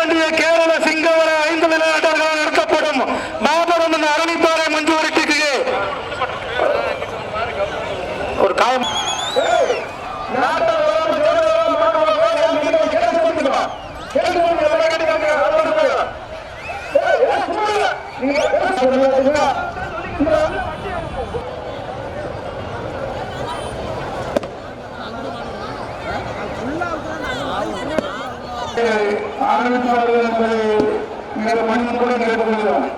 வேண்டிய கேரள சிங்கவர ஐந்து விளையாட்டர்களாக நடத்தப்படும் மாபெரும் அரணிப்பாறை மஞ்சுவரிக்கு ஒரு காயம் Yeah. அறிவித்தார்கள் என்பதை மிக மனிதன் கூட கேட்டுக்கொள்கிறோம்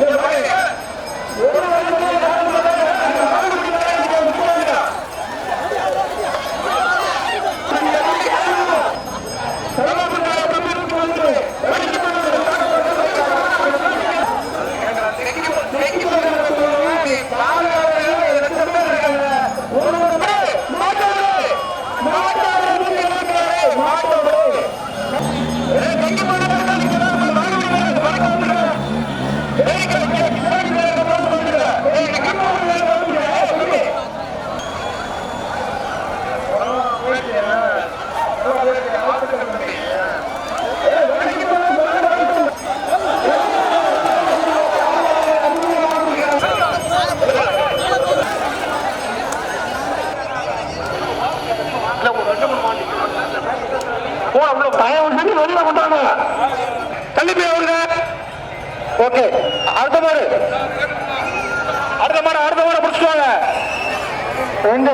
Yeah. ஓகே. அடுத்த மாடு. அடுத்த மாடு அடுத்த மாடு பிடிச்சிட்டு ரெண்டு.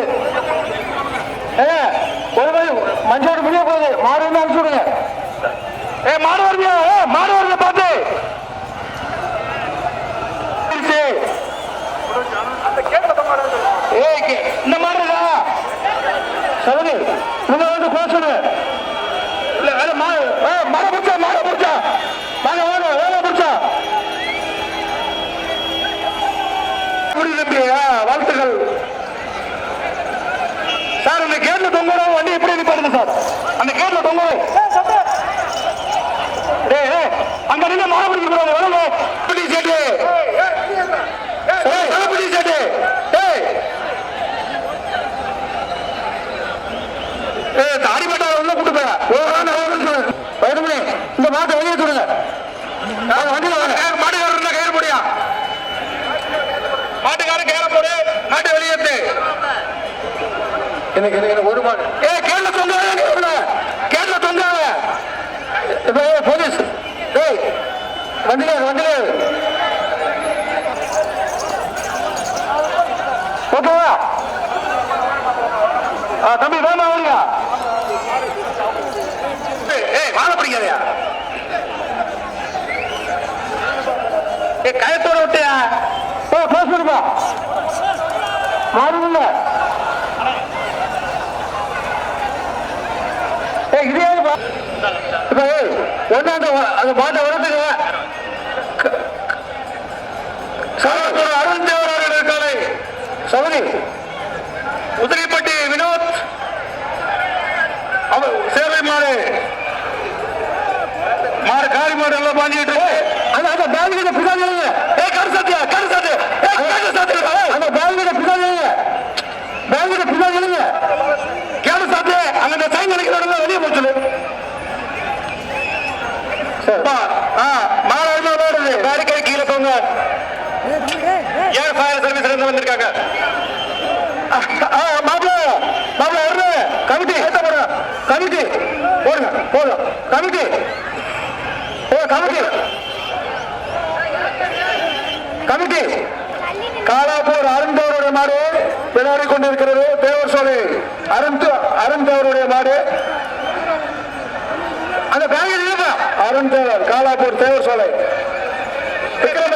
ஏ ஒரு மாதிரி மஞ்சள் முடிய போகுது. மாடு வந்து அனுப்பிச்சு விடுங்க. ஏ மாடு வருவியா மாடு வருது அந்த கேட்ல தொங்கடா வண்டி எப்படி நிப்பாருங்க சார். அந்த கேட்ல தொங்கடா அங்க நின்று மாலை பிடிக்க எனக்கு எனக்கு ஒரு மாடு. ஏ கேள்வி தொங்க கேள்வி தொங்க இப்போ போலீஸ். ஏய் வண்டியில் வண்டியில் ஓகேவா ஆ தம்பி வேணா வருங்க ஏய் வாழ பிடிக்காதயா? ஏ கயத்தோட விட்டியா? ஓ போஸ் இப்ப ஏய் அந்த மாட்டை வளர்த்துக்க சகோதரர் அருண் தேவராஜர் சௌரி மாடு பேரிக்கை கீழே போங்க. ஏர் ஃபயர் சர்வீஸ்ல இருந்து வந்திருக்காங்க? மாப்பிள மாப்பிள வருது கமிட்டி கமிட்டி போடுங்க போதும் கமிட்டி ஏ கமிட்டி. கமிட்டி. காலாப்பூர் அருண் தேவருடைய மாடு விளையாடி கொண்டிருக்கிறது தேவர் சோலை. அருண் தே- அருண் தேவருடைய மாடு. அந்த பேங்கில் இருப்பா அருண் தேவர் காலாப்பூர் தேவர் சோலை. விக்ரம.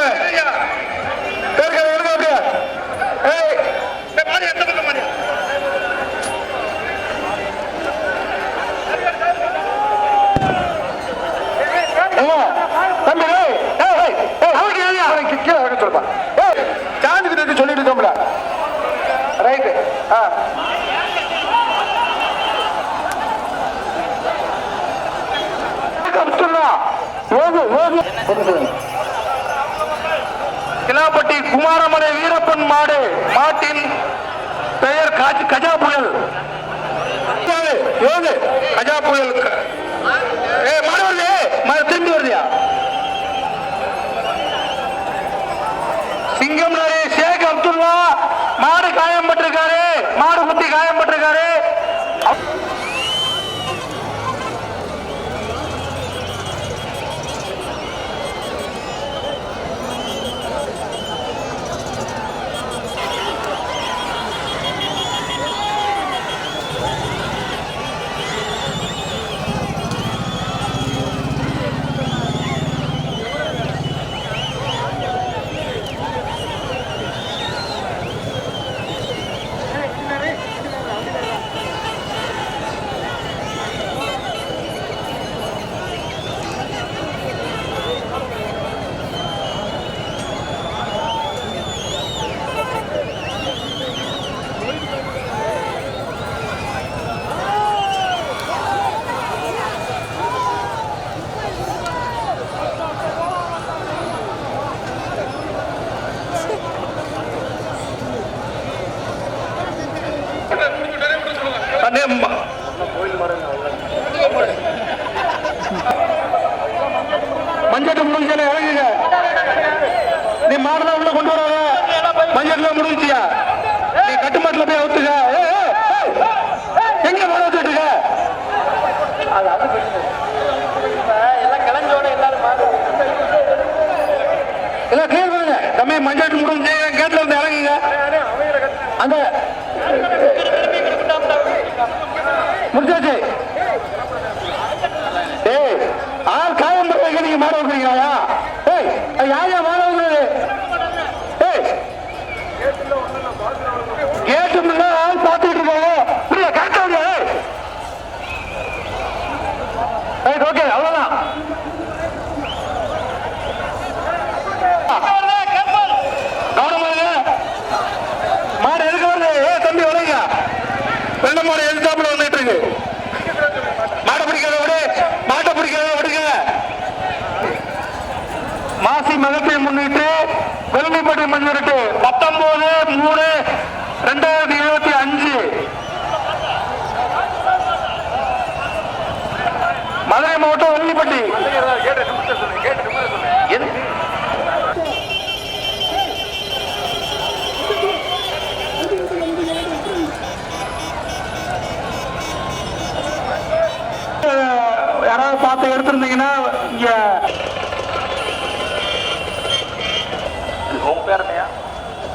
பேருக்கு எழுத அப்படியே ஏய். தம்பி அவனுக்கு கீழே இறக்க சொல்லுப்பா. ஏய், சாந்துக்கு நிறுத்தி சொல்லிட்டு இருக்கோம்ல. ரைட்டு, ஆ. அப்துல்லா, ஓகு, ஓகு. கிலாப்பட்டி குமாரமலை வீரப்பன் மாடு மாட்டின் பெயர் கஜா புயல். ஏது, கஜா புயல். ஏ மாடு வருது திரும்பி வருதியா சிங்கம் நரி ஷேக் அப்துல்லா மாடு காயம்பட்டிருக்காரு. மாடு நீ கட்டுமாட்டில் போய் ஏய், எங்க மாட வச்சுட்டுக்க எல்லாம் கிளியர் பண்ணுங்க. தம்பி மஞ்சட்டு முடிஞ்சு கேட்ல இருந்து இறங்குங்க. அந்த முடிச்சாச்சு. ஏய் ஆள் காயம் பண்றதுக்கு நீங்க மாட வைக்கிறீங்களா ஏய் அது யார் Yeah.